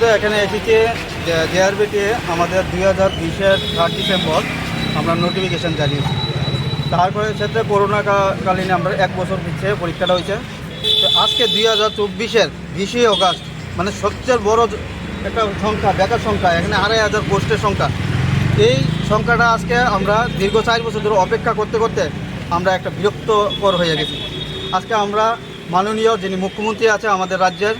মধ্যে এখানে এসেছে জেআরবিটি আমাদের দুই হাজার বিশের থার্ড ডিসেম্বর আমরা নোটিফিকেশান জানিয়েছি। তারপরে ক্ষেত্রে করোনা কালীন আমরা এক বছর পিছিয়ে পরীক্ষাটা হয়েছে। তো আজকে দুই হাজার চব্বিশের বিশে অগাস্ট মানে সবচেয়ে বড় একটা সংখ্যা, বেকার সংখ্যা, এখানে আড়াই হাজার পোস্টের সংখ্যা। এই সংখ্যাটা আজকে আমরা দীর্ঘ চার বছর ধরে অপেক্ষা করতে করতে আমরা একটা বিরক্তকর হয়ে গেছি। আজকে আমরা মাননীয় যিনি মুখ্যমন্ত্রী আছে আমাদের রাজ্যের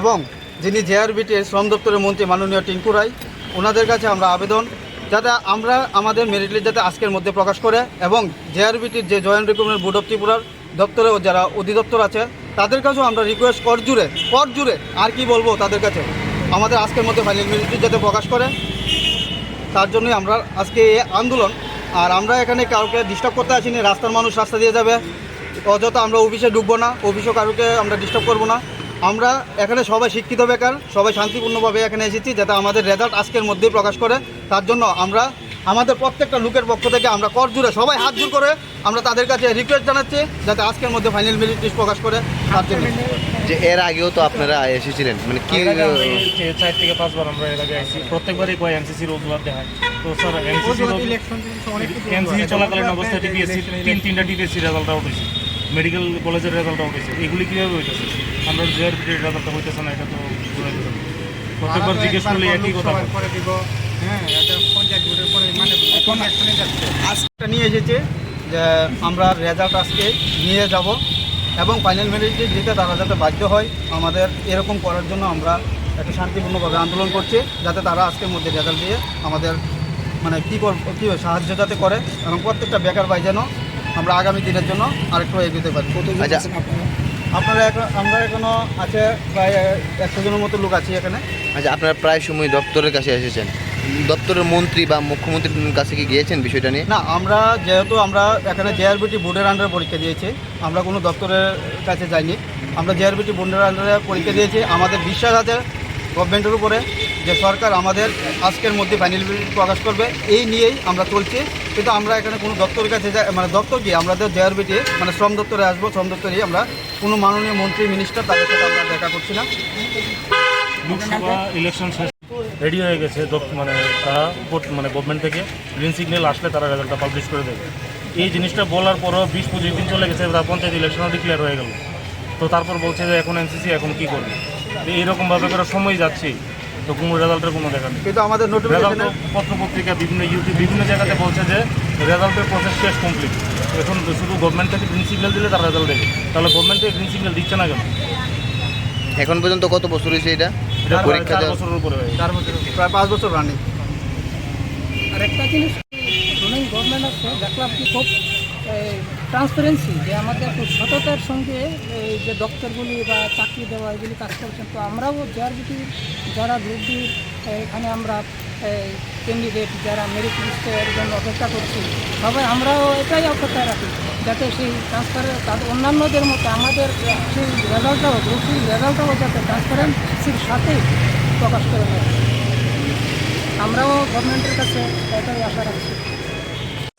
এবং যিনি জেআরবিটির শ্রম দপ্তরের মন্ত্রী মাননীয় টিঙ্কু রায়, ওনাদের কাছে আমরা আবেদন যাতে আমরা আমাদের মেরিট লিস্ট যাতে আজকের মধ্যে প্রকাশ করে এবং জেআরবিটির যে জয়েন্ট রিক্রুটমেন্ট বোর্ড অফ ত্রিপুরার দপ্তরেও যারা অধিদপ্তর আছে, তাদের কাছেও আমরা রিকোয়েস্ট কর জুড়ে কর জুড়ে, আর কি বলব তাদের কাছে, আমাদের আজকের মধ্যে ফাইনাল মেরিট লিস্ট যাতে প্রকাশ করে, তার জন্যই আমরা আজকে এই আন্দোলন, আর আমরা এখানে কাউকে ডিস্টার্ব করতে আসিনি, রাস্তার মানুষ রাস্তা দিয়ে যাবে, অযথা আমরা অফিসে ঢুকবো না অফিসও কারোকে আমরা ডিস্টার্ব করব না আমরা এখানে সবাই শিক্ষিত বেকার সবাই শান্তিপূর্ণভাবে এখানে এসেছি যাতে আমাদের রেজাল্ট আজকের মধ্যেই প্রকাশ করে। তার জন্য আমরা আমাদের প্রত্যেকটা লোকের পক্ষ থেকে আমরা কর জুড়ে সবাই হাত জোর করে আমরা তাদের কাছে রিকোয়েস্ট জানাচ্ছি যাতে আজকের মধ্যে ফাইনাল মেরিট লিস্ট প্রকাশ করে তার জন্য। যে এর আগেও তো আপনারা এসেছিলেন মানে কি চার থেকে পাঁচবার আমরা এর আগে আইসি প্রত্যেকবারই কয় এনসিসির অজুহাত দেখায়। তো স্যার এনসিসি এনসিসি চলাকালীন অবস্থায় টিপিএসসি তিন তিনটা টিপিএসসি রেজাল্ট আউট হয়েছে। মেডিকেল কলেজের রেজাল্ট আউট হয়েছে। এগুলি কীভাবে হইতেছে? আমরা জেআরপিটির রেজাল্টটা হইতেছে না এটা তো। প্রত্যেকবার জিজ্ঞেস করলে একই কথা করে দিব। হ্যাঁ মানে আজকে নিয়ে এসেছে যে আমরা রেজাল্ট আজকে নিয়ে যাব এবং ফাইনাল মেরিট দিতে তারা যাতে বাধ্য হয় আমাদের এরকম করার জন্য আমরা একটা শান্তিপূর্ণভাবে আন্দোলন করছি যাতে তারা আজকের মধ্যে রেজাল্ট দিয়ে আমাদের মানে কী কর কী সাহায্য যাতে করে এবং প্রত্যেকটা বেকার ভাই যেন আমরা আগামী দিনের জন্য আরেকটু এগোতে পারি। আচ্ছা। আপনারা? এখন আমরা এখনও আছে প্রায় একশো জনের মতো লোক আছি এখানে। আচ্ছা আপনারা প্রায় সময় দপ্তরের কাছে এসেছেন। দপ্তরের মন্ত্রী বা মুখ্যমন্ত্রীর কাছে কি গিয়েছেন বিষয়টা নিয়ে? না আমরা যেহেতু আমরা এখানে জেআরবিটি বোর্ডের আন্ডারে পরীক্ষা দিয়েছি আমরা কোনো দপ্তরের কাছে যাইনি। আমরা জেআরবিটি বোর্ডের আন্ডারে পরীক্ষা দিয়েছি। আমাদের বিশ্বাস আছে গভর্নমেন্টের উপরে যে সরকার আমাদের আজকের মধ্যে ফাইনাল প্রকাশ করবে, এই নিয়েই আমরা চলছি। কিন্তু আমরা এখানে কোনো দপ্তরের কাছে মানে দপ্তর কি? আমাদের জেআরবিটি মানে শ্রম দপ্তরে আসব, শ্রম দপ্তরেই আমরা কোনো মাননীয় মন্ত্রী মিনিস্টার তাদের সাথে আমরা দেখা করছি না। ইলেকশন রেডি হয়ে গেছে মানে তারা মানে গভর্নমেন্ট থেকে। গ্রিন সিগন্যাল আসলে তারা রেজাল্টটা পাবলিশ করে দেবে। এই জিনিসটা বলার পরও বিশ পঁচিশ দিন চলে গেছে তার পঞ্চায়েত ইলেকশনও ডিক্লেয়ার হয়ে গেল। তো তারপর বলছে যে এখন এনসিসি এখন কি করবে? এইরকমভাবে করে সময় যাচ্ছে তো কোনো রেজাল্টের কোনো দেখা নেই। কিন্তু আমাদের রেজাল্ট নোটিফিকেশনে পত্র বিভিন্ন ইউটিউব বিভিন্ন জায়গাতে বলছে যে রেজাল্টের প্রসেস শেষ কমপ্লিট এখন শুধু গভর্নমেন্ট থেকে গ্রিন সিগন্যাল দিলে তার রেজাল্ট দেবে তাহলে গভর্নমেন্ট থেকে গ্রিন সিগন্যাল দিচ্ছে না কেন? এখন পর্যন্ত কত বছর হয়েছে এটা? পরীক্ষা চার বছরের উপরে হয়ে। চার বছর প্রায় পাঁচ বছর রানিং আর একটা জিনিস গভর্নমেন্ট দেখলাম কি খুব ট্রান্সপারেন্সি যে আমাদের সততার সঙ্গে এই যে দপ্তরগুলি বা চাকরি দেওয়া, এগুলি কাজ করছেন। তো আমরাও জেআরবিটি যারা ডি এখানে আমরা ক্যান্ডিডেট যারা মেরিট লিস্টের জন্য অপেক্ষা করছি, সবাই আমরাও এটাই অপেক্ষায় রাখি, যাতে সেই ট্রান্সফার তাদের অন্যান্যদের মতো আমাদের সেই রেজাল্টটাও ডি রেজাল্টটাও যাতে ট্রান্সপারেন্সির সাথেই প্রকাশ করে দেয় আমরাও গভর্নমেন্টের কাছে এটাই আশা রাখছি।